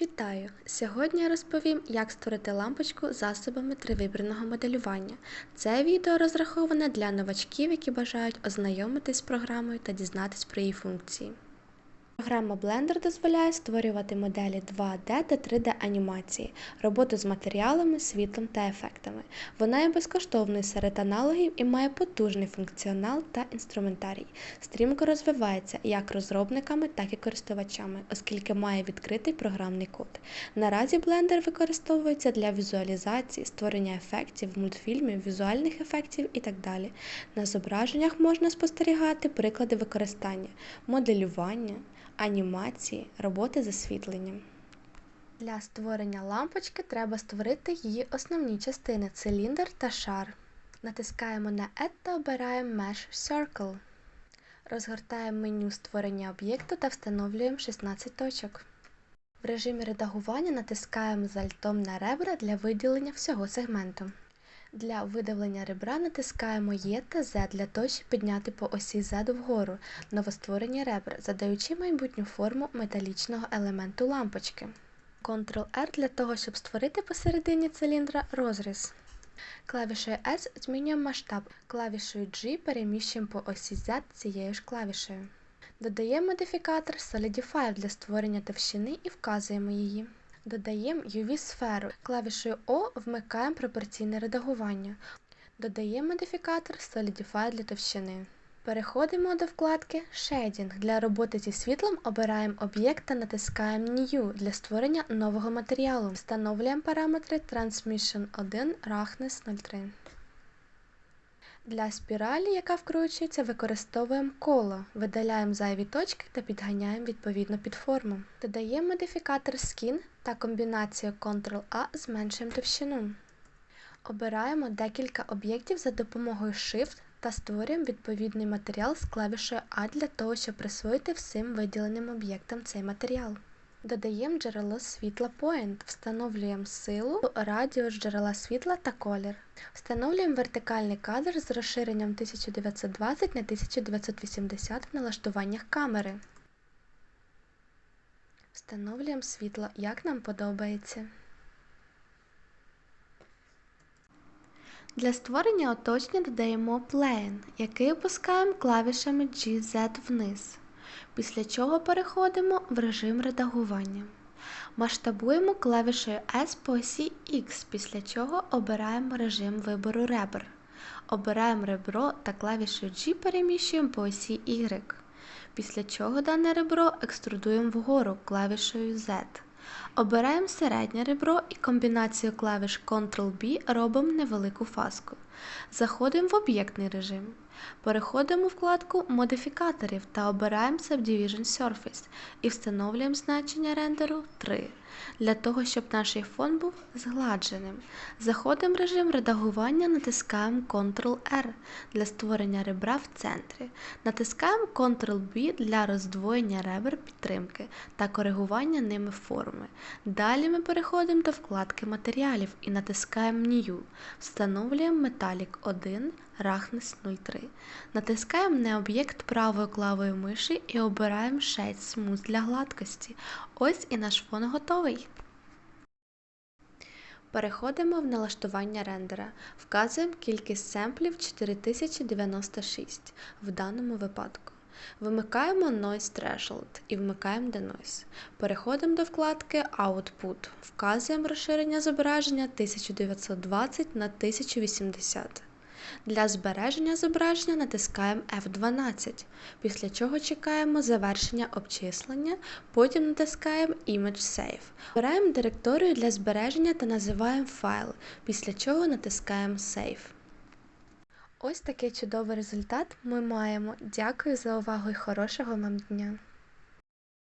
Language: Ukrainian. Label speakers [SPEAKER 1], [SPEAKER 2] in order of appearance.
[SPEAKER 1] Вітаю! Сьогодні я розповім, як створити лампочку засобами тривибірного моделювання. Це відео розраховане для новачків, які бажають ознайомитись з програмою та дізнатись про її функції. Програма Blender дозволяє створювати моделі 2D та 3D анімації, роботу з матеріалами, світлом та ефектами. Вона є безкоштовною серед аналогів і має потужний функціонал та інструментарій. Стрімко розвивається як розробниками, так і користувачами, оскільки має відкритий програмний код. Наразі Blender використовується для візуалізації, створення ефектів, мультфільмів, візуальних ефектів і так далі. На зображеннях можна спостерігати приклади використання, моделювання, анімації, роботи з освітленням. Для створення лампочки треба створити її основні частини циліндр та шар. Натискаємо на Add та обираємо Mesh Circle. Розгортаємо меню створення об'єкту та встановлюємо 16 точок. В режимі редагування натискаємо з альтом на ребра для виділення всього сегменту. Для видавлення ребра натискаємо Е та Z для того, щоб підняти по осі Z вгору новостворені ребра, задаючи майбутню форму металічного елементу лампочки. Ctrl-R для того, щоб створити посередині циліндра розріз. Клавішою S змінюємо масштаб, клавішою G переміщуємо по осі Z цією ж клавішею. Додаємо модифікатор Solidify для створення товщини і вказуємо її. Додаємо UV-сферу. Клавішою O вмикаємо пропорційне редагування. Додаємо модифікатор Solidify для товщини. Переходимо до вкладки Shading. Для роботи зі світлом обираємо об'єкт та натискаємо New для створення нового матеріалу. Встановлюємо параметри Transmission 1 Roughness 03. Для спіралі, яка вкручується, використовуємо коло, видаляємо зайві точки та підганяємо відповідно під форму. Додаємо модифікатор Skin та комбінацію Ctrl-A зменшуємо товщину. Обираємо декілька об'єктів за допомогою Shift та створюємо відповідний матеріал з клавішою A для того, щоб присвоїти всім виділеним об'єктам цей матеріал. Додаємо джерело світла Point, встановлюємо силу, радіус джерела світла та колір. Встановлюємо вертикальний кадр з розширенням 1920 на 1980 в налаштуваннях камери. Встановлюємо світло, як нам подобається. Для створення оточення додаємо Plane, який опускаємо клавішами GZ вниз після чого переходимо в режим редагування. Масштабуємо клавішею S по осі X, після чого обираємо режим вибору ребр. Обираємо ребро та клавішею G переміщуємо по осі Y, після чого дане ребро екструдуємо вгору клавішею Z. Обираємо середнє ребро і комбінацією клавіш Ctrl-B робимо невелику фаску. Заходимо в об'єктний режим. Переходимо вкладку модифікаторів та обираємо Subdivision Surface і встановлюємо значення рендеру 3 для того, щоб наш фон був згладженим. Заходимо в режим редагування, натискаємо Ctrl-R для створення ребра в центрі. Натискаємо Ctrl-B для роздвоєння ребер підтримки та коригування ними форми. Далі ми переходимо до вкладки матеріалів і натискаємо New. Встановлюємо Metallic 1 Roughness 03. Натискаємо на об'єкт правою клавою миші і обираємо Shade Smooth для гладкості. Ось і наш фон готовий. Переходимо в налаштування рендера. Вказуємо кількість семплів 4096 в даному випадку. Вимикаємо Noise Threshold і вмикаємо Denoise. Переходимо до вкладки Output. Вказуємо розширення зображення 1920 на 1080. Для збереження зображення натискаємо F12, після чого чекаємо завершення обчислення, потім натискаємо Image Save. Обираємо директорію для збереження та називаємо файл, після чого натискаємо Save. Ось такий чудовий результат ми маємо. Дякую за увагу і хорошого вам дня!